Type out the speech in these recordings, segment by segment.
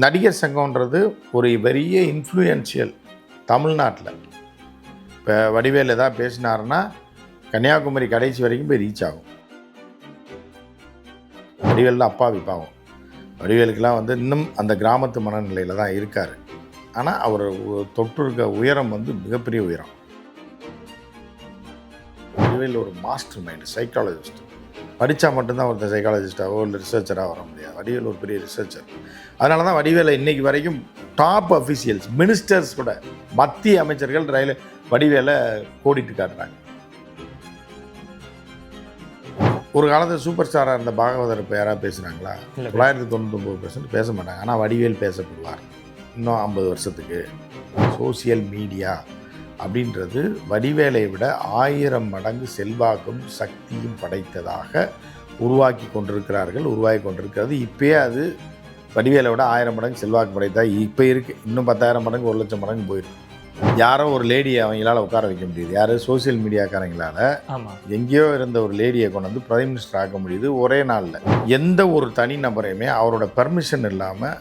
நடிகர் சங்கம்ன்றது ஒரு பெரிய இன்ஃப்ளூயன்ஷியல் தமிழ்நாட்டில். இப்போ வடிவேல் ஏதாவது பேசினாருன்னா கன்னியாகுமரி கடைசி வரைக்கும் போய் ரீச் ஆகும். வடிவேலில் அப்பாவி பாவம் வடிவேலுக்கெல்லாம் வந்து இன்னும் அந்த கிராமத்து மனநிலையில் தான் இருக்கார். ஆனால் அவர் தொற்று இருக்க உயரம் வந்து மிகப்பெரிய உயரம். வடிவேல் ஒரு மாஸ்டர் மைண்டு சைக்காலஜிஸ்ட் படித்தா மட்டும்தான் ஒருத்தர் சைக்காலஜிஸ்டாவோ இல்லை ரிசர்ச்சராக வர முடியாது. வடிவேல் ஒரு பெரிய ரிசர்ச்சர் அதனால தான் வடிவேலை இன்னைக்கு வரைக்கும் டாப் அஃபிஷியல்ஸ் மினிஸ்டர்ஸ் கூட மத்திய அமைச்சர்கள் ரயில் வடிவேலை கோடிட்டு காட்டுறாங்க. ஒரு காலத்தில் சூப்பர் ஸ்டாராக இருந்த பாகவதர் இப்போ யாராவது பேசுகிறாங்களா தொள்ளாயிரத்தி தொண்ணூத்தொம்பது பெர்சன்ட் பேச மாட்டாங்க. ஆனால் வடிவேல் பேசப்படுவார். இன்னும் ஐம்பது வருஷத்துக்கு. சோசியல் மீடியா அப்படின்றது வடிவேலை விட ஆயிரம் மடங்கு செல்வாக்கும் சக்தியும் படைத்ததாக உருவாக்கி கொண்டிருக்கிறார்கள் உருவாகி கொண்டிருக்கிறது. இப்பயே அது வடிவேலை விட ஆயிரம் மடங்கு செல்வாக்கு படைத்தா இப்போ இருக்குது இன்னும் பத்தாயிரம் மடங்கு ஒரு லட்சம் மடங்கு போயிடும் யாரோ ஒரு லேடியை அவங்களால உட்கார வைக்க முடியுது. யார்? சோசியல் மீடியாக்காரங்களால. எங்கேயோ இருந்த ஒரு லேடியை கொண்டு வந்து பிரைம் மினிஸ்டர் ஆக்க முடியுது ஒரே நாளில். எந்த ஒரு தனி நபரையுமே அவரோட பெர்மிஷன் இல்லாமல்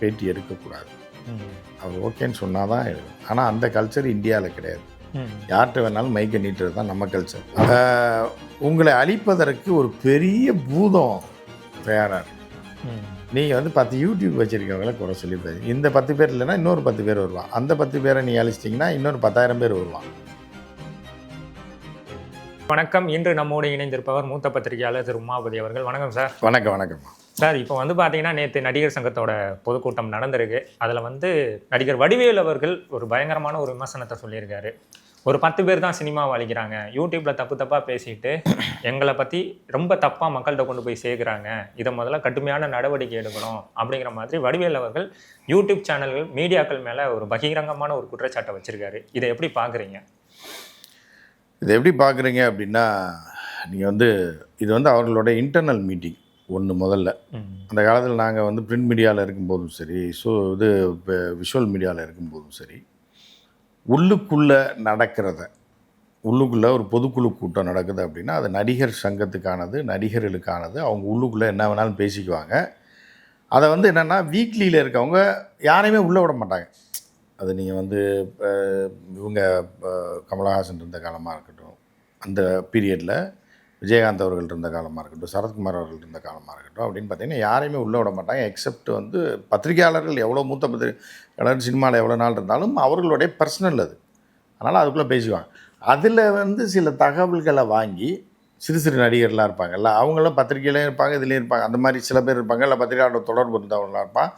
பேட்டி எடுக்கக்கூடாது. அவர் ஓகேன்னு சொன்னால் தான் ஆனால் அந்த கல்ச்சர் இந்தியாவில் கிடையாது. யார்கிட்ட வேணாலும் மைக்கை நீட்டுறது தான் நம்ம கல்ச்சர் உங்களை அழிப்பதற்கு ஒரு பெரிய பூதம் தயாராக. நீங்கள் வந்து பத்து யூடியூப் வச்சுருக்கவங்கள குறை சொல்லி பேசு. இந்த பத்து பேர் இல்லைன்னா இன்னொரு பத்து பேர் வருவான். அந்த பத்து பேரை நீ அழிச்சிட்டிங்கன்னா இன்னொரு பத்தாயிரம் பேர் வருவான். வணக்கம். இன்று நம்மோடு இணைந்திருப்பவர் மூத்த பத்திரிகையாளர் திரு உமாபதி அவர்கள். வணக்கம் சார். வணக்கம் வணக்கம் சார் இப்போ வந்து பார்த்தீங்கன்னா நேற்று நடிகர் சங்கத்தோட பொதுக்கூட்டம் நடந்திருக்கு. அதில் வந்து நடிகர் வடிவேல் அவர்கள் ஒரு பயங்கரமான ஒரு விமர்சனத்தை சொல்லியிருக்காரு. ஒரு பத்து பேர் தான் சினிமா வாழிக்கிறாங்க யூடியூப்பில் தப்பு தப்பாக பேசிட்டு எங்களை பற்றி ரொம்ப தப்பாக மக்கள்கிட்ட கொண்டு போய் சேர்க்குறாங்க. இதை முதல்ல கடுமையான நடவடிக்கை எடுக்கணும் அப்படிங்கிற மாதிரி வடிவேல் அவர்கள் யூடியூப் சேனல்கள் மீடியாக்கள் மேலே ஒரு பகிரங்கமான ஒரு குற்றச்சாட்டை வச்சுருக்காரு. இதை எப்படி பார்க்குறீங்க இதை எப்படி பார்க்குறீங்க அப்படின்னா நீங்கள் வந்து இது வந்து அவர்களோட இன்டர்னல் மீட்டிங் ஒன்று முதல்ல. அந்த காலத்தில் நாங்கள் வந்து பிரிண்ட் மீடியாவில் இருக்கும்போதும் சரி ஸோ இது இப்போ விஷுவல் மீடியாவில் இருக்கும்போதும் சரி உள்ளுக்குள்ளே நடக்கிறத உள்ளுக்குள்ளே ஒரு பொதுக்குழு கூட்டம் நடக்குது அப்படின்னா அது நடிகர் சங்கத்துக்கானது நடிகர்களுக்கானது அவங்க உள்ளுக்குள்ளே என்ன வேணாலும் பேசிக்குவாங்க. அதை வந்து என்னென்னா வீக்லியில் இருக்கவங்க யாரையுமே உள்ளே விட மாட்டாங்க. அது நீங்கள் வந்து இவங்க கமலஹாசன் இருந்த காலமாக இருக்கட்டும் அந்த பீரியடில் விஜயகாந்த் அவர்கள் இருந்த காலமாக இருக்கட்டும் சரத்குமார் அவர்கள் இருந்த காலமாக இருக்கட்டும் அப்படின்னு பார்த்தீங்கன்னா யாரையுமே உள்ளே விட மாட்டாங்க. எக்ஸப்ட் வந்து பத்திரிகையாளர்கள் எவ்வளோ மூத்த பத்திரிகையாளர் சினிமாவில் எவ்வளோ நாள் இருந்தாலும் அவர்களுடைய பர்சனல் அது. அதனால் அதுக்குள்ளே பேசுவாங்க அதில் வந்து சில தகவல்களை வாங்கி சிறு சிறு நடிகர்லாம் இருப்பாங்கல்ல அவங்களும் பத்திரிகையிலையும் இருப்பாங்க இதுலேயும் இருப்பாங்க. அந்த மாதிரி சில பேர் இருப்பாங்க. இல்லை பத்திரிகையாளர் தொடர்பு இருந்தவங்களாம் இருப்பான்.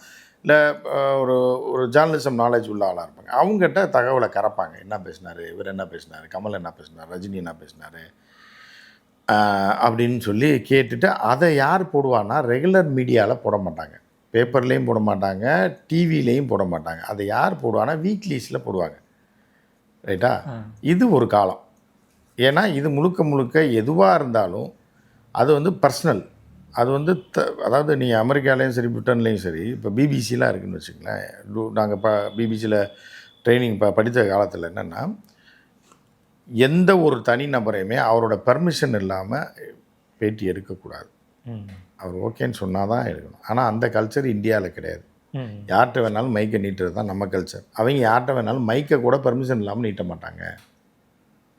இல்லை ஒரு ஒரு ஜேர்னலிசம் நாலேஜ் உள்ள ஆளாக இருப்பாங்க. அவங்ககிட்ட தகவலை கறப்பாங்க என்ன பேசினார்? இவர் என்ன பேசினார்? கமல் என்ன பேசினார்? ரஜினி என்ன பேசினார்? அப்படின்னு சொல்லி கேட்டுட்டு அதை யார் போடுவான்னா ரெகுலர் மீடியாவில் போட மாட்டாங்க. பேப்பர்லேயும் போட மாட்டாங்க டிவிலையும் போட மாட்டாங்க. அதை யார் போடுவான்னா வீக்லீஸில் போடுவாங்க. ரைட்டா? இது ஒரு காலம். ஏன்னா இது முழுக்க முழுக்க எதுவாக இருந்தாலும் அது வந்து பர்சனல் அது வந்து த அதாவது நீங்கள் அமெரிக்காலேயும் சரி பிரிட்டன்லேயும் சரி இப்போ பிபிசிலாம் இருக்குன்னு வச்சுங்களேன் நாங்கள் ப பிபிசியில் ட்ரைனிங் ப படித்த காலத்தில் என்னென்னா எந்த ஒரு தனி நபரையுமே அவரோட பெர்மிஷன் இல்லாமல் பேட்டி எடுக்கக்கூடாது. அவர் ஓகேன்னு சொன்னால் தான் எடுக்கணும். ஆனால் அந்த கல்ச்சர் இந்தியாவில் கிடையாது. யார்கிட்ட வேணாலும் மைக்கை நீட்டுறது தான் நம்ம கல்ச்சர் அவங்க யார்கிட்ட வேணாலும் மைக்கை கூட பெர்மிஷன் இல்லாமல் நீட்ட மாட்டாங்க.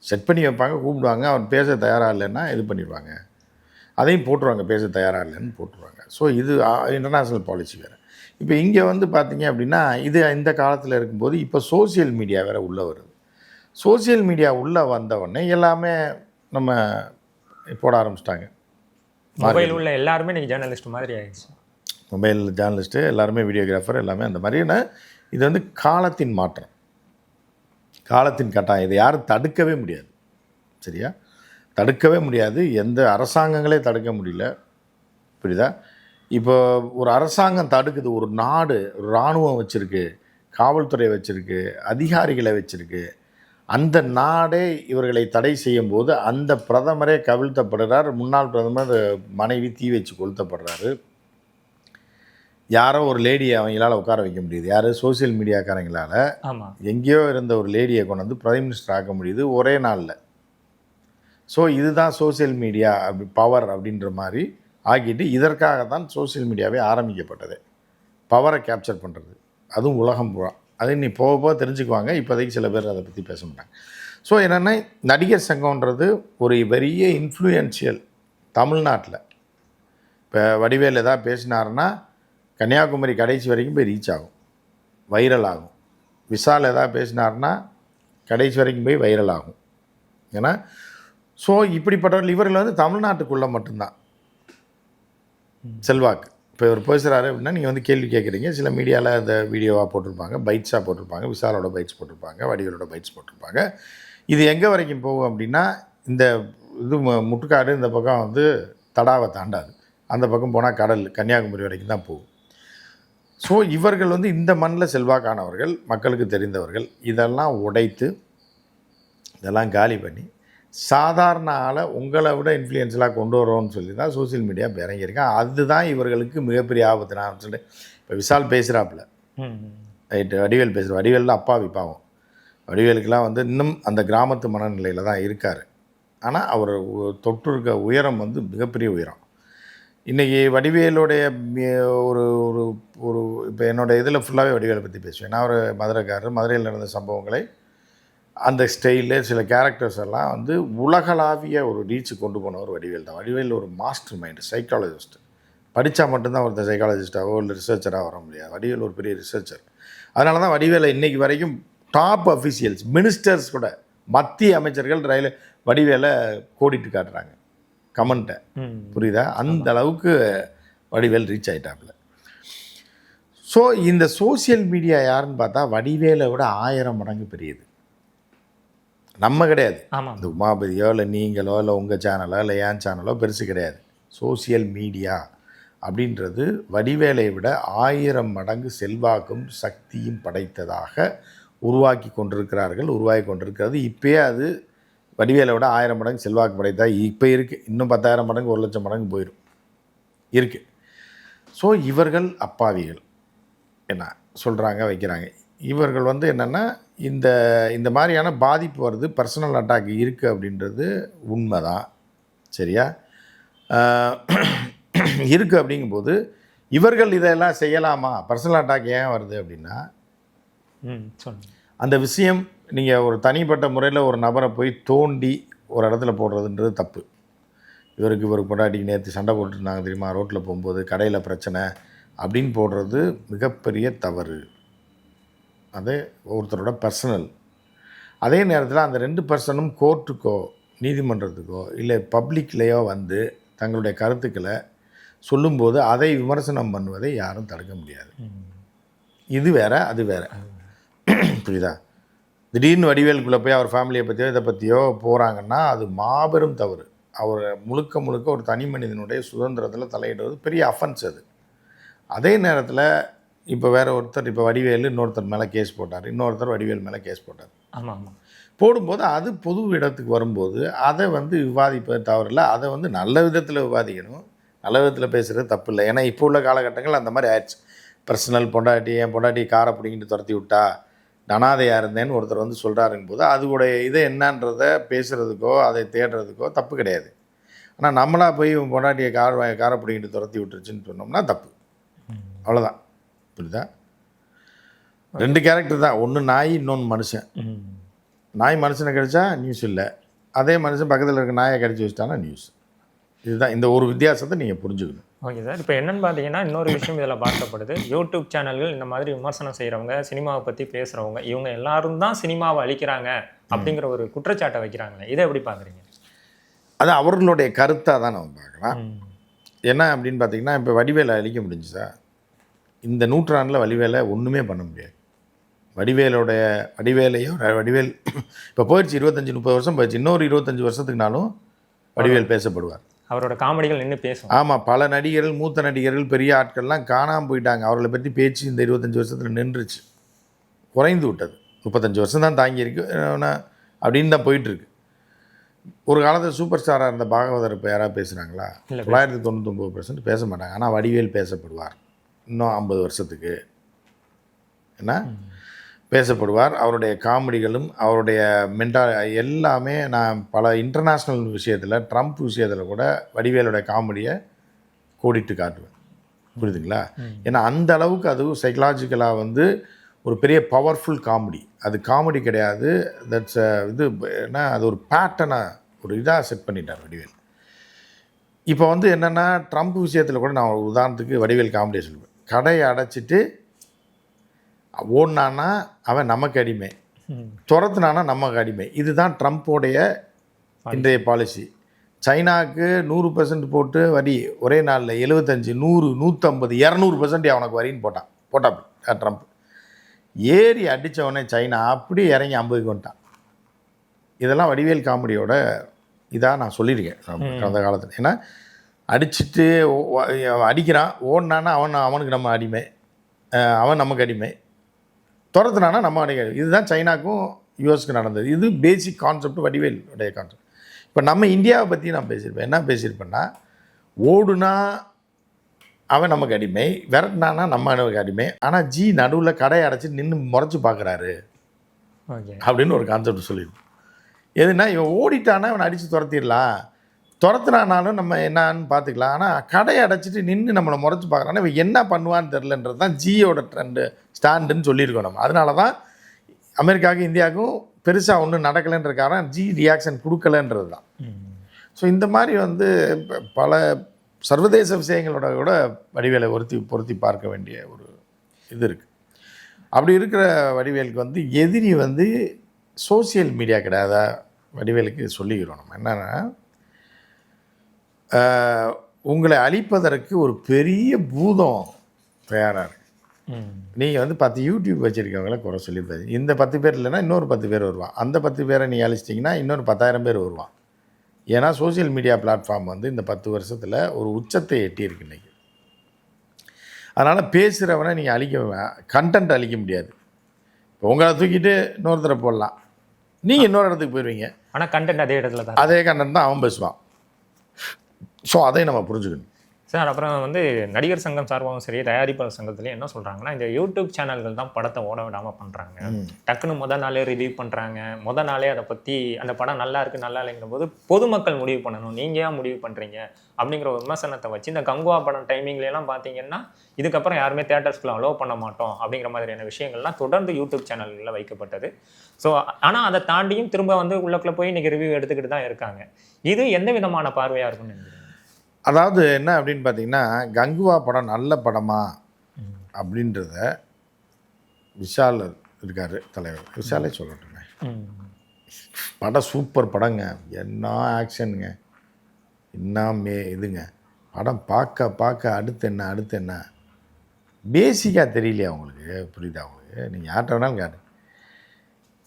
செட் பண்ணி வைப்பாங்க கூப்பிடுவாங்க அவர் பேச தயாராக இல்லைன்னா இது பண்ணிடுவாங்க. அதையும் போட்டுருவாங்க பேச தயாராக இல்லைன்னு போட்டுருவாங்க. ஸோ இது இன்டர்நேஷ்னல் பாலிசி வேறு. இப்போ இங்கே வந்து பார்த்தீங்க அப்படின்னா இது இந்த காலத்தில் இருக்கும்போது இப்போ சோஷியல் மீடியா வேறு உள்ளே வருது. சோஷியல் மீடியா உள்ளே வந்தவொடனே எல்லாமே நம்ம போட ஆரம்பிச்சிட்டாங்க. மொபைல் உள்ள எல்லாருமே இன்னைக்கு ஜேர்னலிஸ்ட் மாதிரி ஆயிடுச்சு. மொபைல் ஜேர்னலிஸ்ட்டு எல்லாருமே வீடியோகிராஃபர் எல்லாமே அந்த மாதிரியான இது வந்து காலத்தின் மாற்றம். காலத்தின் கட்டாயம். இதை யாரும் தடுக்கவே முடியாது. சரியா? தடுக்கவே முடியாது. எந்த அரசாங்கங்களே தடுக்க முடியல. புரியுதா? இப்போ ஒரு அரசாங்கம் தடுக்குது. ஒரு நாடு ஒரு இராணுவம் வச்சுருக்கு. காவல்துறை வச்சுருக்கு. அதிகாரிகளை வச்சுருக்கு. அந்த நாடே இவர்களை தடை செய்யும் போது அந்த பிரதமரே கவிழ்த்தப்படுறார். முன்னாள் பிரதமர் மனைவி தீ வச்சு கொளுத்தப்படுறாரு. யாரோ ஒரு லேடியை அவங்களால உட்கார வைக்க முடியுது. யார்? சோஷியல் மீடியாக்காரங்களால. எங்கேயோ இருந்த ஒரு லேடியை கொண்டு வந்து பிரைம் மினிஸ்டர் ஆக்க முடியுது ஒரே நாளில். ஸோ இதுதான் சோஷியல் மீடியா அப்படி பவர் அப்படின்ற மாதிரி ஆக்கிட்டு இதற்காக தான் சோஷியல் மீடியாவே ஆரம்பிக்கப்பட்டது. பவரை கேப்சர் பண்ணுறது அதுவும் உலகம் பூரா. அது நீ போக போக தெரிஞ்சுக்குவாங்க. இப்போதைக்கு சில பேர் அதை பற்றி பேச மாட்டாங்க. ஸோ என்னென்னா நடிகர் சங்கம்ன்றது ஒரு பெரிய இன்ஃப்ளூயன்ஷியல் தமிழ்நாட்டில். இப்போ வடிவேல் எதாவது பேசினாருன்னா கன்னியாகுமரி கடைசி வரைக்கும் போய் ரீச் ஆகும். வைரல் ஆகும். விஷால் எதாவது பேசினாருன்னா கடைசி வரைக்கும் போய் வைரல் ஆகும். ஏன்னா ஸோ இப்படிப்பட்டவர்கள் இவர்கள் வந்து தமிழ்நாட்டுக்குள்ளே மட்டும்தான். செல்வாக்கு. இப்போ இவர் பேசுகிறாரு அப்படின்னா நீங்கள் வந்து கேள்வி கேட்குறீங்க சில மீடியாவில் அந்த வீடியோவாக போட்டிருப்பாங்க பைட்ஸாக போட்டிருப்பாங்க விஷாலோட பைட்ஸ் போட்டிருப்பாங்க வடிகளோட பைட்ஸ் போட்டிருப்பாங்க. இது எங்கே வரைக்கும் போகும் அப்படின்னா இந்த இது மு- முட்டுக்காடு இந்த பக்கம் வந்து தடாவை தாண்டாது. அந்த பக்கம் போனால் கடல் கன்னியாகுமரி வரைக்கும் தான் போகும். ஸோ இவர்கள் வந்து இந்த மண்ணில் செல்வாக்கானவர்கள் மக்களுக்கு தெரிந்தவர்கள் இதெல்லாம் உடைத்து இதெல்லாம் காலி பண்ணி சாதாரண ஆளை உங்களை விட இன்ஃப்ளூயன்ஸ்லாம் கொண்டு வரோம்னு சொல்லி தான் சோஷியல் மீடியா இப்போ இறங்கியிருக்கேன். அதுதான் இவர்களுக்கு மிகப்பெரிய ஆபத்து நான் சொல்லிட்டு இப்போ விஷால் பேசுகிறாப்புல ரைட்டு வடிவேல் பேசுகிற வடிவேலில் அப்பாவி பாவம். வடிவேலுக்கெல்லாம் வந்து இன்னும் அந்த கிராமத்து மனநிலையில் தான் இருக்கார். ஆனால் அவர் உ- தொட்டிருக்க உயரம் வந்து மிகப்பெரிய உயரம். இன்றைக்கி வடிவேலுடைய ஒரு ஒரு ஒரு இப்போ என்னோட இதில் ஃபுல்லாகவே வடிவேலை பற்றி பேசுவேன். நான் ஒரு மதுரைக்காரர். மதுரையில் நடந்த சம்பவங்களை அந்த ஸ்டைலு சில கேரக்டர்ஸ் எல்லாம் வந்து உலகளாவிய ஒரு ரீச் கொண்டு போனவர் வடிவேல் தான். வடிவேல் ஒரு மாஸ்டர் மைண்டு சைக்காலஜிஸ்ட் படித்தா மட்டும்தான் ஒருத்தர் சைக்காலஜிஸ்ட்டாவோ இல்லை ரிசர்ச்சராக வர முடியாது. வடிவேல் ஒரு பெரிய ரிசர்ச்சர் அதனால தான் வடிவேலை இன்னைக்கு வரைக்கும் டாப் அஃபிஷியல்ஸ் மினிஸ்டர்ஸ் கூட மத்திய அமைச்சர்கள் ரயில் வடிவேலை கோடிட்டு காட்டுறாங்க. கமெண்ட்டை. புரியுதா? அந்த அளவுக்கு வடிவேல் ரீச் ஆயிட்டாப்புல. ஸோ இந்த சோஷியல் மீடியா யாருன்னு பார்த்தா வடிவேலை விட ஆயிரம் மடங்கு பெரியது. நம்ம கிடையாது. இந்த உமாபதியோ இல்லை நீங்களோ இல்லை உங்கள் சேனலோ இல்லை என் சேனலோ பெருசு கிடையாது. சோஷியல் மீடியா அப்படின்றது வடிவேலை விட ஆயிரம் மடங்கு செல்வாக்கும் சக்தியும் படைத்ததாக உருவாக்கி கொண்டிருக்கிறார்கள் உருவாகி கொண்டிருக்கிறது. இப்போயே அது வடிவேலை விட ஆயிரம் மடங்கு செல்வாக்கு படைத்தா இப்போ இருக்குது இன்னும் பத்தாயிரம் மடங்கு ஒரு லட்சம் மடங்கு போயிடும் இருக்குது ஸோ இவர்கள் அப்பாவிகள். என்ன சொல்கிறாங்க வைக்கிறாங்க. இவர்கள் வந்து என்னென்னா இந்த இந்த மாதிரியான பாதிப்பு வருது பர்சனல் அட்டாக் இருக்குது அப்படின்றது உண்மைதான். சரியா? இருக்குது அப்படிங்கும்போது இவர்கள் இதெல்லாம் செய்யலாமா? பர்சனல் அட்டாக் ஏன் வருது அப்படின்னா அந்த விஷயம் நீங்கள் ஒரு தனிப்பட்ட முறையில் ஒரு நபரை போய் தோண்டி ஒரு இடத்துல போடுறதுன்றது தப்பு. இவருக்கு இவருக்கு பொண்டாட்டிக்கு நேற்று சண்டை போட்டுருந்தாங்க தெரியுமா? ரோட்டில் போகும்போது கடையில் பிரச்சனை அப்படின்னு போடுறது மிகப்பெரிய தவறு. அது ஒருத்தரோட பர்சனல் அதே நேரத்தில் அந்த ரெண்டு பர்சனும் கோர்ட்டுக்கோ நீதிமன்றத்துக்கோ இல்லை பப்ளிக்லேயோ வந்து தங்களுடைய கருத்துக்களை சொல்லும்போது அதை விமர்சனம் பண்ணுவதை யாரும் தடுக்க முடியாது. இது வேற அது வேற. புரியுதா? திடீர்னு வடிவேலுக்குள்ளே போய் அவர் ஃபேமிலியை பற்றியோ இதை பற்றியோ போகிறாங்கன்னா அது மாபெரும் தவறு. அவர் முழுக்க முழுக்க ஒரு தனி மனிதனுடைய சுதந்திரத்தில் தலையிடுவது பெரிய அஃபென்ஸ் அது. அதே நேரத்தில் இப்போ வேற ஒருத்தர் இப்போ வடிவேலு இன்னொருத்தர் மேலே கேஸ் போட்டார். இன்னொருத்தர் வடிவேல் மேலே கேஸ் போட்டார். ஆமாம் ஆமாம் போடும்போது அது பொது இடத்துக்கு வரும்போது அதை வந்து விவாதிப்பது தவறில்ல. அதை வந்து நல்ல விதத்தில் விவாதிக்கணும். நல்ல விதத்தில் பேசுகிறது தப்பு இல்லை ஏன்னா இப்போ உள்ள காலகட்டங்கள் அந்த மாதிரி ஆயிடுச்சு. பர்சனல் பொண்டாட்டி என் பொண்டாட்டி காரை பிடிங்கிட்டு துரத்தி விட்டா அனாதையாக இருந்தேன்னு ஒருத்தர் வந்து சொல்கிறாருங்க போது அதுடைய இதை என்னன்றதை பேசுகிறதுக்கோ அதை தேடுறதுக்கோ தப்பு கிடையாது. ஆனால் நம்மளா போய் பொண்டாட்டியை கார் காரை பிடிங்கிட்டு துரத்தி விட்டுருச்சுன்னு சொன்னோம்னா தப்பு. அவ்வளோதான் புரியுதா? ரெண்டு கேரக்டர் தான். ஒன்று நாய் இன்னொன்று மனுஷன். நாய் மனுஷனை கடிச்சா நியூஸ் இல்லை. அதே மனுஷன் பக்கத்தில் இருக்க நாயை கடிச்சு வச்சிட்டானா நியூஸ் இதுதான் இந்த ஒரு வித்தியாசத்தை நீங்கள் புரிஞ்சுக்கணும். Okay sir. இப்போ என்னன்னு பார்த்தீங்கன்னா இன்னொரு விஷயம் இதில் பார்க்கப்படுது. யூடியூப் சேனல்கள் இந்த மாதிரி விமர்சனம் செய்கிறவங்க சினிமாவை பற்றி பேசுகிறவங்க இவங்க எல்லாரும் தான் சினிமாவை அழிக்கிறாங்க அப்படிங்கிற ஒரு குற்றச்சாட்டை வைக்கிறாங்களே. இதை எப்படி பார்க்குறீங்க அது அவர்களுடைய கருத்தாக தான் நம்ம பார்க்கலாம். என்ன அப்படின்னு பார்த்தீங்கன்னா இப்போ வடிவேலை அழிக்க முடிஞ்சுச்சா இந்த நூற்றாண்டில் வடிவேலை ஒன்றுமே பண்ண முடியாது. வடிவேலோடைய வடிவேலையோ வடிவேல் இப்போ போயிடுச்சு இருபத்தஞ்சி முப்பது வருஷம் போயிடுச்சு இன்னொரு இருபத்தஞ்சி வருஷத்துக்குனாலும் வடிவேல் பேசப்படுவார். அவரோட காமெடிகள் நின்று பேசும். ஆமாம் பல நடிகர்கள் மூத்த நடிகர்கள் பெரிய ஆட்கள்லாம் காணாமல் போயிட்டாங்க. அவர்களை பற்றி பேச்சு இந்த இருபத்தஞ்சி வருஷத்தில் நின்றுச்சு. குறைந்து விட்டது. முப்பத்தஞ்சு வருஷம் தான் தாங்கியிருக்கு. அப்படின்னு தான் போயிட்டுருக்கு. ஒரு காலத்தில் சூப்பர் ஸ்டாராக இருந்த பாகவதர் இப்போ யாராவது பேசுகிறாங்களா தொள்ளாயிரத்தி தொண்ணூத்தொம்பது பர்சன்ட் பேச மாட்டாங்க. ஆனால் வடிவேல் பேசப்படுவார். இன்னும் ஐம்பது வருஷத்துக்கு. என்ன? பேசப்படுவார். அவருடைய காமெடிகளும் அவருடைய மென்டா எல்லாமே நான் பல இன்டர்நேஷ்னல் விஷயத்தில் ட்ரம்ப் விஷயத்தில் கூட வடிவேலுடைய காமெடியை கோடிட்டு காட்டுவேன். புரியுதுங்களா? ஏன்னா அந்த அளவுக்கு அது சைக்கலாஜிக்கலாக வந்து ஒரு பெரிய பவர்ஃபுல் காமெடி. அது காமெடி கிடையாது. தட்ஸ் இது என்ன? அது ஒரு பேட்டர்னை ஒரு இதாக செட் பண்ணிட்டார் வடிவேல். இப்போ வந்து என்னென்னா ட்ரம்ப் விஷயத்தில் கூட நான் உதாரணத்துக்கு வடிவேல் காமெடியை சொல்லுவேன் கடையை அடைச்சிட்டு ஓடினான்னா அவன் நமக்கு அடிமை. துரத்துனானா நமக்கு அடிமை. இதுதான் ட்ரம்ப்போடைய இன்றைய பாலிசி. சைனாவுக்கு நூறு பர்சன்ட் போட்டு வரி ஒரே நாளில் எழுபத்தஞ்சு நூறு நூற்றம்பது இரநூறு பர்சன்ட் அவனுக்கு வரின்னு போட்டான். போட்டான் ட்ரம்ப். ஏறி அடித்தவனே சைனா அப்படியே இறங்கி ஐம்பதுக்கு வந்துட்டான். இதெல்லாம் வடிவேல் காமெடியோட இதாக நான் சொல்லியிருக்கேன். கடந்த காலத்தில். ஏன்னா அடிச்சுட்டு அடிக்கிறான். ஓடினான்னா அவன் அவனுக்கு நம்ம அடிமை. அவன் நமக்கு அடிமை. துரத்துனானா நம்ம அடிமை. இதுதான் சைனாக்கும் யூஎஸ்க்கு நடந்தது. இது பேசிக் கான்செப்ட் வடிவேல் உடைய கான்செப்ட் இப்போ நம்ம இந்தியாவை பற்றி நான் பேசியிருப்பேன். என்ன பேசியிருப்பேன்னா ஓடுனா அவன் நமக்கு அடிமை விரட்டினானா நம்ம நமக்கு அடிமை. ஆனால் ஜி நடுவில் கடையை அடைச்சி நின்று முறைச்சி பார்க்குறாரு ஓகே. அப்படின்னு ஒரு கான்செப்ட் சொல்லியிருக்கோம். எதுனா இவன் ஓடிட்டானா இவனை அடித்து துரத்திடலாம். துரத்துனானாலும் நம்ம என்னான்னு பார்த்துக்கலாம். ஆனால் கடையை அடைச்சிட்டு நின்று நம்மளை முறைச்சி பார்க்குறான்னா இவன் என்ன பண்ணுவான்னு தெரிலன்றது தான் ஜியோட ட்ரெண்டு ஸ்டாண்டுன்னு சொல்லியிருக்கோம் நம்ம. அதனால தான் அமெரிக்காவுக்கும் இந்தியாவுக்கும் பெருசாக ஒன்றும் நடக்கலைன்ற காரணம் ஜி ரியாக்ஷன் கொடுக்கலன்றது தான். ஸோ இந்த மாதிரி வந்து பல சர்வதேச விஷயங்களோட கூட வடிவேலை பொருத்தி பொருத்தி பார்க்க வேண்டிய ஒரு இது இருக்குது அப்படி இருக்கிற வடிவேலுக்கு வந்து எதிரி வந்து சோஷியல் மீடியா கிடையாத வடிவேலுக்கு சொல்லிக்கிறோம் நம்ம. என்னென்னா உங்களை அழிப்பதற்கு ஒரு பெரிய பூதம் தயாராக இருக்கு. ம். நீங்கள் வந்து பத்து யூடியூப் வச்சுருக்கவங்கள குறை சொல்லியிருப்பாரு இந்த பத்து பேர் இல்லைன்னா இன்னொரு பத்து பேர் வருவான். அந்த பத்து பேரை நீங்கள் அழிச்சிட்டிங்கன்னா இன்னொரு பத்தாயிரம் பேர் வருவான். ஏன்னா சோஷியல் மீடியா பிளாட்ஃபார்ம் வந்து இந்த பத்து வருஷத்தில் ஒரு உச்சத்தை எட்டியிருக்கு இன்னைக்கு. அதனால் பேசுகிறவனை நீங்கள் அழிக்க கண்டென்ட் அழிக்க முடியாது. இப்போ உங்களை தூக்கிட்டு இன்னொருத்தரை போடலாம். நீங்கள் இன்னொரு இடத்துக்கு போயிடுவீங்க ஆனால் கண்டென்ட் அதே இடத்துல தான் அதே கண்டென்ட் தான் அவன் பேசுவான். ஸோ அதை நம்ம புரிஞ்சுக்கணும். சார் அப்புறம் வந்து நடிகர் சங்கம் சார்பாகவும் சரி தயாரிப்பாளர் சங்கத்துலேயும் என்ன சொல்கிறாங்கன்னா இந்த யூடியூப் சேனல்கள் தான் படத்தை ஓட விடாமல் பண்ணுறாங்க டக்குன்னு முத நாளே ரிவ்யூ பண்ணுறாங்க முத நாளே அதை பற்றி அந்த படம் நல்லா இருக்கு நல்லா இல்லைங்கிற போது பொதுமக்கள் முடிவு பண்ணணும். நீங்கள் ஏன் முடிவு பண்ணுறீங்க அப்படிங்கிற ஒரு விமர்சனத்தை வச்சு இந்த கங்குவா படம் டைமிங்ல எல்லாம் பார்த்தீங்கன்னா இதுக்கப்புறம் யாருமே தேட்டர்ஸ்க்குள்ள அலோவ் பண்ண மாட்டோம் அப்படிங்கிற மாதிரியான விஷயங்கள்லாம் தொடர்ந்து யூடியூப் சேனல்களில் வைக்கப்பட்டது. ஸோ ஆனால் அதை தாண்டியும் திரும்ப வந்து உள்ளக்குள்ளே போய் இன்னைக்கு ரிவ்யூ எடுத்துக்கிட்டு தான் இருக்காங்க. இது எந்த விதமான பார்வையாக இருக்கும்னு அதாவது என்ன அப்படின்னு பார்த்தீங்கன்னா கங்குவா படம் நல்ல படமா அப்படின்றத விஷால் இருக்கார் தலைவர். விஷாலே சொல்லட்டுமே. ம். படம் சூப்பர் படங்க. என்ன ஆக்ஷனுங்க. என்ன மே இதுங்க. படம் பார்க்க பார்க்க அடுத்து என்ன அடுத்து என்ன. பேசிக்காக தெரியலையா உங்களுக்கு? புரியுதா உங்களுக்கு? நீங்கள் யார்கிட்ட வேணாலும் கேட்டு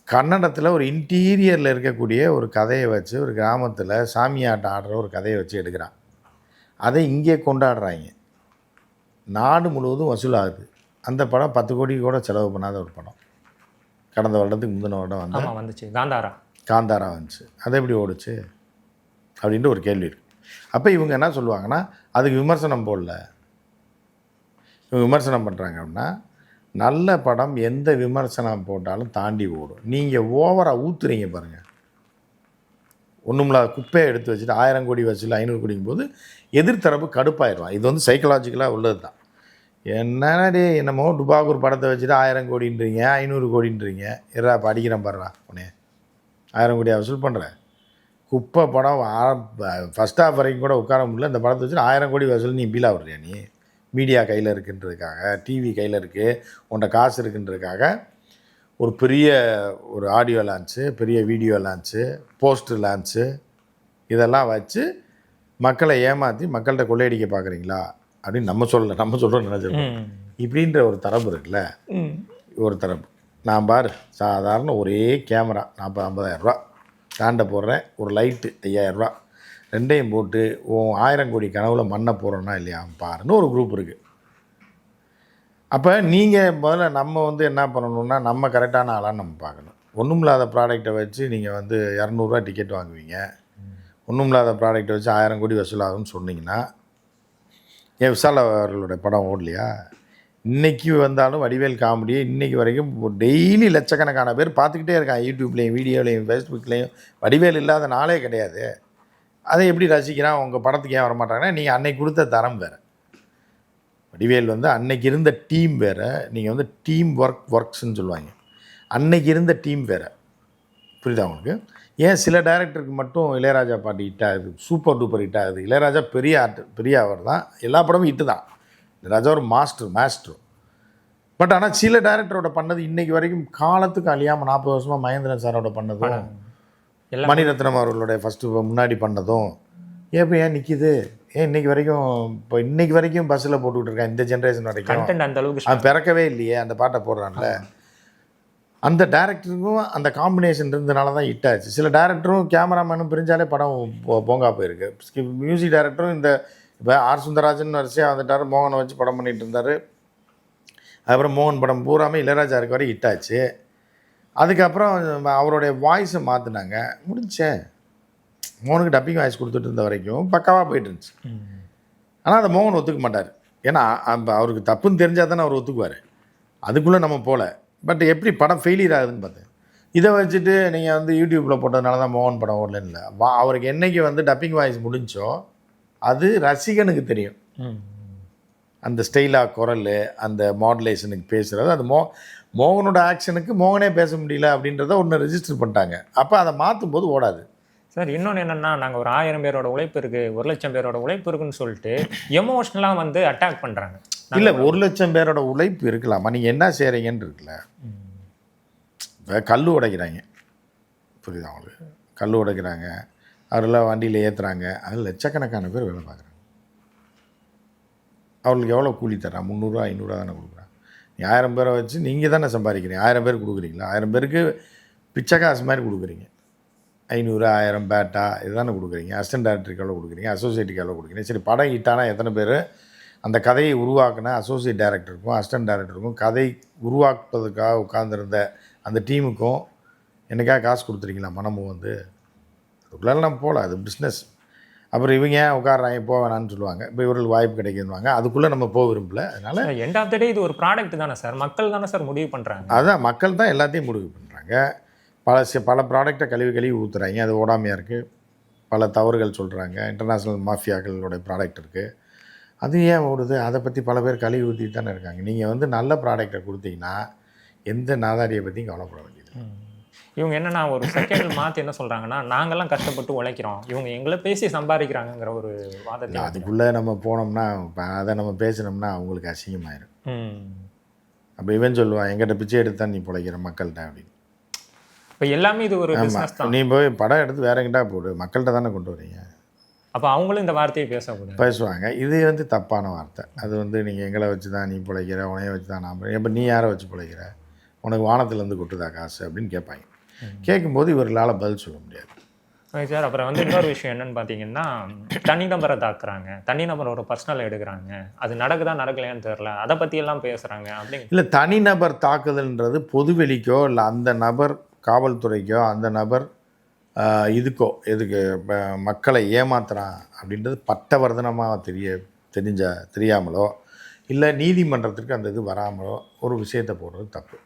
கன்னடத்தில் ஒரு இன்டீரியரில் இருக்கக்கூடிய ஒரு கதையை வச்சு ஒரு கிராமத்தில் சாமியாட்டம் ஆடுற ஒரு கதையை வச்சு எடுக்கிறான். அதை இங்கே கொண்டாடுறாங்க. நாடு முழுவதும் வசூலாகுது. அந்த படம் பத்து கோடி கூட செலவு பண்ணாத ஒரு படம். கடந்த வருடத்துக்கு முந்தின வருடம் வந்து வந்துச்சு. காந்தாரா. காந்தாரா வந்துச்சு. அது எப்படி ஓடுச்சு? அப்படின்ட்டு ஒரு கேள்வி இருக்கு. அப்போ இவங்க என்ன சொல்லுவாங்கன்னா அதுக்கு விமர்சனம் போடல. இவங்க விமர்சனம் பண்ணுறாங்க அப்படின்னா நல்ல படம் எந்த விமர்சனம் போட்டாலும் தாண்டி ஓடும். நீங்கள் ஓவராக ஊத்துறீங்க பாருங்கள் ஒன்றுமில்லாத குப்பையை எடுத்து வச்சுட்டு ஆயிரம் கோடி வசூல் ஐநூறு கோடிங்கும் போது எதிர்த்தரப்பு கடுப்பாயிடுவான் இது வந்து சைக்கலாஜிக்கலாக உள்ளது தான் என்னடா என்னமோ டுபாகூர் படத்தை வச்சுட்டு ஆயிரம் கோடின்றீங்க ஐநூறு கோடின்றீங்க. இரா இப்போ அடிக்கிறேன் பாருடா உனே ஆயிரம் கோடியா வசூல் பண்ணுறேன் குப்பை படம் ஃபஸ்ட் ஆஃப் வரைக்கும் கூட உட்கார முடியல. இந்த படத்தை வச்சுட்டு ஆயிரம் கோடி வசூல் நீ பீலா விடுறியா நீ? மீடியா கையில் இருக்குன்றதுக்காக டிவி கையில் இருக்குது உன்கிட்ட காசு இருக்குன்றதுக்காக. ஒரு பெரிய ஒரு ஆடியோ லான்ச்சு பெரிய வீடியோ லான்ச்சு போஸ்டர் லான்ச்சு இதெல்லாம் வச்சு மக்களை ஏமாற்றி மக்கள்கிட்ட கொள்ளையடிக்க பார்க்குறீங்களா? அப்படின்னு நம்ம சொல்லலை நம்ம சொல்கிறோம் நினச்சிருக்கோம். இப்படின்ற ஒரு தரப்பு இருக்குல்ல? ஒரு தரப்பு. நான் பாரு சாதாரண ஒரே கேமரா நாற்பது ஐம்பதாயிரரூபா ஸ்டாண்டை போடுறேன் ஒரு லைட்டு ஐயாயிரரூபா ரெண்டையும் போட்டு உன் ஆயிரம் கோடி கனவுல மண்ணை போடுறோன்னா இல்லையா? பாருன்னு ஒரு குரூப் இருக்குது அப்போ நீங்கள் முதல்ல நம்ம வந்து என்ன பண்ணணும்னா நம்ம கரெக்டான ஆளான்னு நம்ம பார்க்கணும். ஒன்றும் இல்லாத ப்ராடக்ட்டை வச்சு நீங்கள் வந்து இரநூறுவா டிக்கெட் வாங்குவீங்க. ஒன்றும் இல்லாத ப்ராடக்ட்டை வச்சு ஆயிரம் கோடி வசூலாகும்னு சொன்னீங்கன்னா ஏன் விசால் அவர்களுடைய படம் ஓடலையா? இன்றைக்கி வந்தாலும் வடிவேல் காமெடியை இன்றைக்கி வரைக்கும் டெய்லி லட்சக்கணக்கான பேர் பார்த்துக்கிட்டே இருக்கான் யூடியூப்லேயும் வீடியோலையும் ஃபேஸ்புக்லேயும் வடிவேல் இல்லாத நாளே கிடையாது. அதை எப்படி ரசிக்கிறான்? உங்கள் படத்துக்கு ஏன் வரமாட்டாங்கன்னா நீங்கள் அன்னைக்கு கொடுத்த தரம் வேறு. வடிவேல் வந்து அன்னைக்கு இருந்த டீம் வேறு நீங்கள் வந்து டீம் ஒர்க் ஒர்க்ஸ்ன்னு சொல்லுவாங்க. அன்னைக்கு இருந்த டீம் வேறு. புரியுதா உங்களுக்கு? ஏன் சில டைரக்டருக்கு மட்டும் இளையராஜா பாட்டு ஹிட் ஆகுது சூப்பர் டூப்பர் ஹிட் ஆகுது. இளையராஜா பெரிய ஆர்ட் பெரிய அவர் தான். எல்லா படமும் ஹிட்டு தான். இளையராஜா ஒரு மாஸ்டர் மாஸ்டர் பட் ஆனால் சில டைரக்டரோட பண்ணது இன்னைக்கு வரைக்கும் காலத்துக்கு அழியாமல் நாற்பது வருஷமாக மகேந்திரன் சாரோட பண்ணதும் மணிரத்னம் அவர்களுடைய ஃபஸ்ட்டு முன்னாடி பண்ணதும் ஏன் இப்போ ஏன் நிற்கிது ஏன் இன்னைக்கு வரைக்கும் இப்போ இன்னைக்கு வரைக்கும் பஸ்ஸில் போட்டுக்கிட்டு இருக்கேன் இந்த ஜென்ரேஷன் வரைக்கும். கண்டென்ட் அந்த அளவுக்கு அவன் பிறக்கவே இல்லையே அந்த பாட்டை போடுறான்ல. அந்த டேரக்டருக்கும் அந்த காம்பினேஷன் இருந்தனால தான் ஹிட் ஆச்சு. சில டேரக்டரும் கேமராமேனும் பிரிஞ்சாலே படம் போங்கா போயிருக்கு. மியூசிக் டைரக்டரும் இந்த இப்போ ஆர் சுந்தரராஜன் வரிசையாக வந்துட்டார் மோகனை வச்சு படம் பண்ணிட்டு இருந்தார். அதுக்கப்புறம் மோகன் படம் பூராமே இளையராஜா இருக்க வரை ஹிட் ஆச்சு. அதுக்கப்புறம் அவருடைய வாய்ஸை மாற்றினாங்க முடிஞ்சே. மோகனுக்கு டப்பிங் வாய்ஸ் கொடுத்துட்டு இருந்த வரைக்கும் பக்காவாக போயிட்டு இருந்துச்சு ஆனால் அதை மோகன் ஒத்துக்க மாட்டார். ஏன்னா அந்த அவருக்கு தப்புன்னு தெரிஞ்சால் தானே அவர் ஒத்துக்குவார். அதுக்குள்ளே நம்ம போகல பட் எப்படி படம் ஃபெயிலியர் ஆகுதுன்னு பார்த்தேன் இதை வச்சுட்டு நீங்கள் வந்து யூடியூப்பில் போட்டதுனால தான் மோகன் படம் ஓடலன்னு இல்லை வா அவருக்கு என்னைக்கு வந்து டப்பிங் வாய்ஸ் முடிஞ்சோ அது ரசிகனுக்கு தெரியும். அந்த ஸ்டைலாக குரல் அந்த மாடுலேஷனுக்கு பேசுகிறது அது மோ மோகனோட ஆக்ஷனுக்கு மோகனே பேச முடியல அப்படின்றத ஒன்று ரெஜிஸ்டர் பண்ணிட்டாங்க. அப்போ அதை மாற்றும் போது ஓடாது. சார் இன்னொன்று என்னன்னா நாங்கள் ஒரு ஆயிரம் பேரோட உழைப்பு இருக்கு ஒரு லட்சம் பேரோட உழைப்பு இருக்குன்னு சொல்லிட்டு எமோஷ்னலாக வந்து அட்டாக் பண்ணுறாங்க இல்லை ஒரு லட்சம் பேரோட உழைப்பு இருக்கலாமா? நீங்கள் என்ன செய்கிறீங்கன்னு இருக்குல்ல. இப்போ கல் உடைக்கிறாங்க. புரியுதா அவங்களுக்கு கல் உடைக்கிறாங்க அவரெல்லாம் வண்டியில் ஏற்றுறாங்க அதில் லட்சக்கணக்கான பேர் வேலை பார்க்குறாங்க. அவங்களுக்கு எவ்வளோ கூலி தர்றான் முந்நூறுரூவா ஐநூறுரூவா தானே கொடுக்குறான் நீ ஆயிரம் பேரை வச்சு நீங்கள் தானே சம்பாதிக்கிறீங்க. ஆயிரம் பேர் கொடுக்குறீங்களா? ஆயிரம் பேருக்கு பிச்சை காசு மாதிரி கொடுக்குறீங்க. ஐநூறு ஆயிரம் பேட்டா இதுதானே கொடுக்குறீங்க. அசிஸ்டன்ட் டேரக்டருக்கு எவ்வளோ கொடுக்குறீங்க அசோசியேட்டுக்கு எவ்வளோ கொடுக்குறீங்க. சரி படம் ஹிட்டானா எத்தனை பேர்? அந்த கதையை உருவாக்குன அசோசியேட் டைரக்டருக்கும் அசிஸ்டன்ட் டைரக்டருக்கும் கதை உருவாக்குறதுக்காக உட்கார்ந்திருந்த அந்த டீமுக்கும் என்னைக்காக காசு கொடுத்துருக்கீங்களா? மனமும் வந்து. அதுக்குள்ளால நம்ம போகல அது பிஸ்னஸ் அப்புறம் இவங்க உட்காடுறாங்க போக வேணான்னு சொல்லுவாங்க. இப்போ இவர்களுக்கு வாய்ப்பு கிடைக்குதுவாங்க அதுக்குள்ளே நம்ம போக விரும்பல. அதனால் எண்ட் ஆஃப் த டே இது ஒரு ப்ராடக்ட் தானே சார் மக்கள் தானே சார் முடிவு பண்ணுறாங்க அதான் மக்கள் தான் எல்லாத்தையும் முடிவு பண்ணுறாங்க பல பல ப்ராடக்டை கழுவி கழுவி ஊற்றுறாங்க அது ஓடாமையாக இருக்குது பல தவறுகள் சொல்கிறாங்க இன்டர்நேஷ்னல் மாஃபியாக்களோட ப்ராடக்ட் இருக்குது அது ஏன் ஓடுது? அதை பற்றி பல பேர் கழுவி ஊற்றிட்டு தானே இருக்காங்க. நீங்கள் வந்து நல்ல ப்ராடக்டை கொடுத்தீங்கன்னா எந்த நாதாரியை பற்றியும் கவலைப்பட வேண்டியது இவங்க என்னன்னா ஒரு செகண்ட் மாற்றி என்ன சொல்கிறாங்கன்னா நாங்கெல்லாம் கஷ்டப்பட்டு உழைக்கிறோம். இவங்க எங்களை பேசி சம்பாதிக்கிறாங்கங்கிற ஒரு வாதத்தை அதுக்குள்ளே நம்ம போனோம்னா அதை நம்ம பேசினோம்னா அவங்களுக்கு அசிங்கமாயிரும். அப்போ இவன் சொல்லுவான் எங்கிட்ட பிச்சை எடுத்து தான் நீ பிழைக்கிற மக்கள்கிட்ட அப்படின்னு. இப்போ எல்லாமே இது ஒரு பிஸ்னஸ் தான். நீ போய் படம் எடுத்து வேற எங்கிட்டா போடு. மக்கள்கிட்ட தானே கொண்டு வரீங்க? அப்போ அவங்களும் இந்த வார்த்தையை பேசக்கூடாது. பேசுவாங்க. இது வந்து தப்பான வார்த்தை. அது வந்து நீங்கள் எங்களை வச்சு தான் நீ பிழைக்கிற உனைய வச்சு தான் நான் இப்போ நீ யாரை வச்சு பிழைக்கிற? உனக்கு வானத்துலேருந்து கொட்டுதா காசு அப்படின்னு கேட்பாங்க. கேட்கும்போது இவர்களால் பதில் சொல்ல முடியாது. Okay sir. அப்புறம் வந்து இன்னொரு விஷயம் என்னன்னு பார்த்தீங்கன்னா தனிநபரை தாக்குறாங்க. தனிநபரோட பர்சனல் எடுக்கிறாங்க. அது நடக்குதா நடக்கலையான்னு தெரியல. அதை பற்றி எல்லாம் பேசுகிறாங்க அப்படிங்க இல்லை தனிநபர் தாக்குதல்ன்றது பொதுவெளிக்கோ இல்லை அந்த நபர் காவல்துறைக்கோ அந்த நபர் இதுக்கோ எதுக்கு மக்களை ஏமாத்துறான் அப்படின்றது பட்டவர்தனமாக தெரிய தெரிஞ்ச தெரியாமலோ இல்லை நீதிமன்றத்திற்கு அந்த இது வராமலோ ஒரு விஷயத்தை போடுறது தப்பு.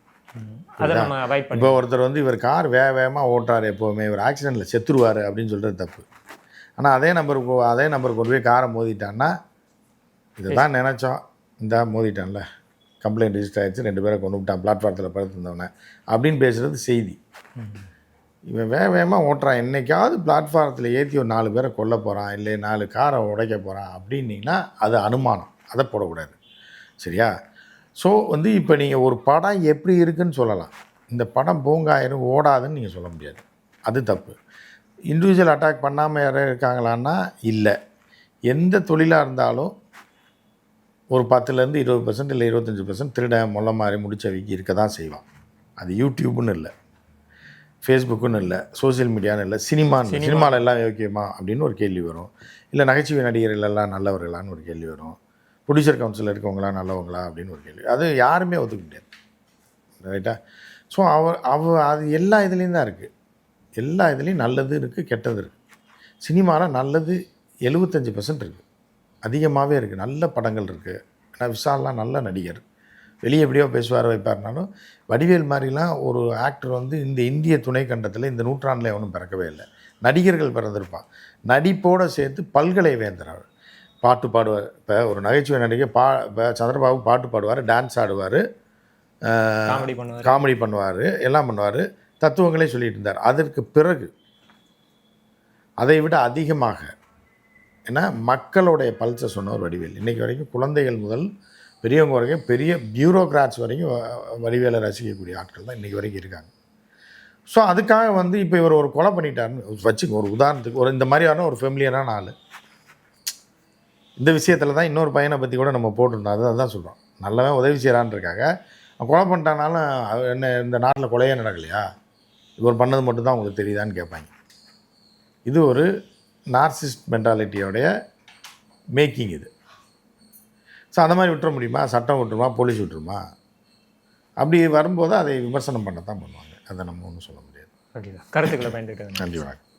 இப்போ ஒருத்தர் வந்து இவர் கார் வேக வேகமாக ஓட்டுறாரு எப்போவுமே இவர் ஆக்சிடெண்ட்டில் செத்துருவார் அப்படின்னு சொல்கிறது தப்பு. ஆனால் அதே நம்பருக்கு அதே நம்பருக்கு கொண்டு போய் காரை மோதிட்டான்னா இதை தான் நினச்சோம். இந்த மோதிட்டான்ல. கம்ப்ளைண்ட் ரிஜிஸ்டர் ஆயிடுச்சு ரெண்டு பேரை கொண்டு விட்டான் பிளாட்ஃபாரத்தில் படுத்திருந்தவனே அப்படின்னு பேசுகிறது செய்தி. இவன் வேக வேகமாக ஓட்டுறான். என்றைக்காவது பிளாட்ஃபாரத்தில் ஏற்றி ஒரு நாலு பேரை கொல்ல போகிறான் இல்லை நாலு காரை உடைக்க போகிறான் அப்படின்னீங்கன்னா அது அனுமானம். அதை போடக்கூடாது. சரியா? ஸோ வந்து இப்போ நீங்கள் ஒரு படம் எப்படி இருக்குன்னு சொல்லலாம். இந்த படம் பூங்காயிரம் ஓடாதுன்னு நீங்கள் சொல்ல முடியாது. அது தப்பு. இண்டிவிஜுவல் அட்டாக் பண்ணாமல் யாரும் இருக்காங்களான்னா இல்லை. எந்த தொழிலாக இருந்தாலும் ஒரு பத்துலேருந்து இருபது பர்சன்ட் இல்லை இருபத்தஞ்சி பர்சன்ட் திருட முள்ள மாதிரி முடிச்சவைக்கு இருக்க தான் செய்வான். அது யூடியூப்னு இல்லை. ஃபேஸ்புக்குன்னு இல்லை சோஷியல் மீடியான்னு இல்லை சினிமான்னு சினிமாவில் எல்லாம் யோக்கியமா அப்படின்னு ஒரு கேள்வி வரும். இல்லை நகைச்சுவை நடிகர்கள் எல்லாம் நல்லவர்களான்னு ஒரு கேள்வி வரும். ப்ரொடியூசர் கவுன்சிலில் இருக்கவங்களா நல்லவங்களா அப்படின்னு ஒரு கேள்வி. அது யாருமே ஒத்துக்க முடியாது. ரைட்டா ஸோ அவர் அவ அது எல்லா இதுலேயும் தான் இருக்குது எல்லா இதுலேயும் நல்லது இருக்குது கெட்டது இருக்குது சினிமாவில் நல்லது எழுபத்தஞ்சி பர்சன்ட் இருக்குது அதிகமாகவே இருக்குது நல்ல படங்கள் இருக்குது ஏன்னா விஷால்லாம் நல்ல நடிகர். வெளியே எப்படியோ பேசுவார் வைப்பார்னாலும் வடிவேல் மாதிரிலாம் ஒரு ஆக்டர் வந்து இந்த இந்திய துணை கண்டத்தில் இந்த நூற்றாண்டில் எவனும் பிறக்கவே இல்லை. நடிகர்கள் பிறந்திருப்பான். நடிப்போடு சேர்த்து பல்கலை வேந்தர் அவர். பாட்டு பாடுவார். இப்போ ஒரு நகைச்சுவை நடிகர் பா இப்போ சந்திரபாபு பாட்டு பாடுவார் டான்ஸ் ஆடுவார் காமெடி பண்ணுவார். காமெடி பண்ணுவார் எல்லாம் பண்ணுவார். தத்துவங்களே சொல்லிட்டு இருந்தார். அதற்கு பிறகு அதை விட அதிகமாக ஏன்னா மக்களுடைய பல்ஸை சொன்ன ஒரு வடிவேல். இன்றைக்கி வரைக்கும் குழந்தைகள் முதல் பெரியவங்க வரைக்கும் பெரிய பியூரோக்ராட்ஸ் வரைக்கும் வ- வடிவேலை ரசிக்கக்கூடிய ஆட்கள் தான் இன்றைக்கி வரைக்கும் இருக்காங்க. ஸோ அதுக்காக வந்து இப்போ இவர் ஒரு கொலை பண்ணிட்டாருன்னு வச்சுக்கோ ஒரு உதாரணத்துக்கு ஒரு இந்த மாதிரியான ஒரு ஃபெமிலியரான ஆள். இந்த விஷயத்தில் தான் இன்னொரு பையனை பற்றி கூட நம்ம போட்டிருந்தோம். அதை தான் சொல்கிறோம் நல்லவன் உதவி செய்கிறான்னு இருக்காங்க அவன் கொலை பண்ணிட்டானாலும் என்ன இந்த நாட்டில் கொலையே நடக்கலையா? இவர் பண்ணது மட்டும்தான் உங்களுக்கு தெரியுதான்னு கேட்பாங்க. இது ஒரு நார்சிஸ்ட் மென்டாலிட்டியோடைய மேக்கிங் இது. ஸோ அந்த மாதிரி விட்டுற முடியுமா? சட்டம் விட்டுருமா? போலீஸ் விட்டுருமா? அப்படி வரும்போது அதை விமர்சனம் பண்ண தான் பண்ணுவாங்க. அதை நம்ம ஒன்றும் சொல்ல முடியாது. கருத்துக்களை பயந்துட்டு நன்றி வணக்கம்.